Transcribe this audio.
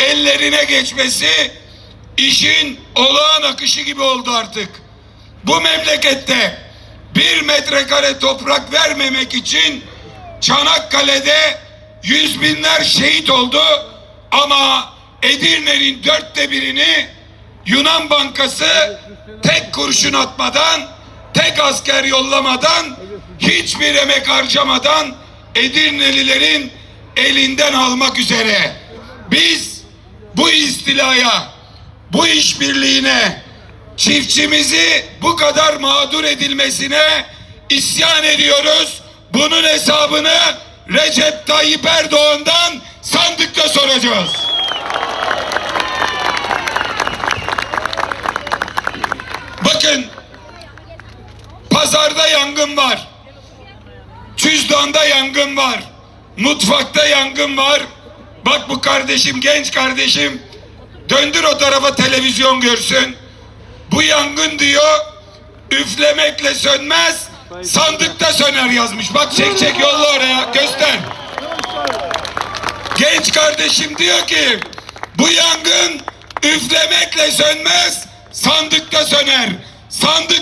ellerine geçmesi işin olağan akışı gibi oldu artık. Bu memlekette bir metrekare toprak vermemek için Çanakkale'de yüz binler şehit oldu ama Edirne'nin dörtte birini Yunan Bankası tek kurşun atmadan, tek asker yollamadan, hiçbir emek harcamadan Edirnelilerin elinden almak üzere. Biz istilaya, bu işbirliğine, çiftçimizi bu kadar mağdur edilmesine isyan ediyoruz. Bunun hesabını Recep Tayyip Erdoğan'dan sandıkta soracağız. Bakın pazarda yangın var. Cüzdanda yangın var. Mutfakta yangın var. Bak bu kardeşim genç kardeşim döndür o tarafa televizyon görsün. Bu yangın diyor üflemekle sönmez sandıkta söner yazmış. Bak çek çek yolla oraya göster. Genç kardeşim diyor ki bu yangın üflemekle sönmez sandıkta söner. Sandık